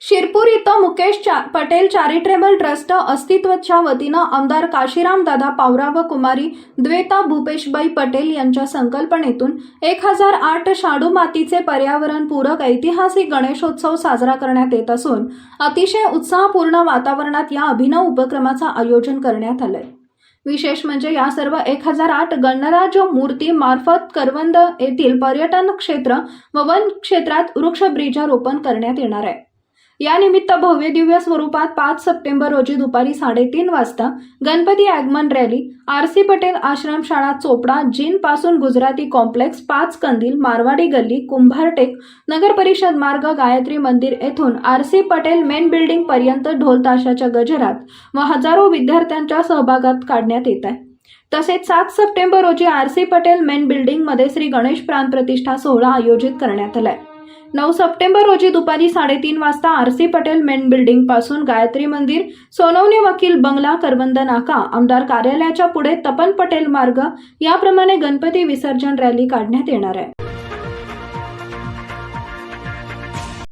शिरपूर इथं मुकेश चा- Patel charitable trust अस्तित्वच्या वतीनं आमदार काशीराम दादा पावरा व कुमारी द्वेता भूपेशबाई पटेल यांच्या संकल्पनेतून एक हजार आठ शाडू मातीचे पर्यावरणपूरक ऐतिहासिक गणेशोत्सव साजरा करण्यात येत असून अतिशय उत्साहपूर्ण वातावरणात या अभिनव उपक्रमाचं आयोजन करण्यात आलंय. विशेष म्हणजे या सर्व एक हजार आठ गणराज मूर्ती मार्फत करवंद येथील पर्यटन क्षेत्र व वन क्षेत्रात वृक्ष ब्रिजारोपण करण्यात येणार आहे. यानिमित्त भव्य दिव्य स्वरूपात पाच सप्टेंबर रोजी दुपारी साडेतीन वाजता गणपती आगमन रॅली आर सी पटेल आश्रमशाळा चोपडा जिनपासून गुजराती कॉम्प्लेक्स पाच कंदील मारवाडी गल्ली कुंभारटेक नगर परिषद मार्ग गायत्री मंदिर येथून R C Patel main building पर्यंत ढोल ताशाच्या गजरात व हजारो विद्यार्थ्यांच्या सहभागात काढण्यात येत आहे. तसेच सात सप्टेंबर रोजी आर सी पटेल मेन बिल्डिंगमध्ये श्री गणेश प्राण प्रतिष्ठा सोहळा आयोजित करण्यात आलाय. नऊ सप्टेंबर रोजी दुपारी साडेतीन वाजता आर सी पटेल मेन बिल्डिंगपासून गायत्री मंदिर सोनवणे वकील बंगला करवंद नाका आमदार कार्यालयाच्या पुढे तपन पटेल मार्ग याप्रमाणे गणपती विसर्जन रॅली काढण्यात येणार आहे.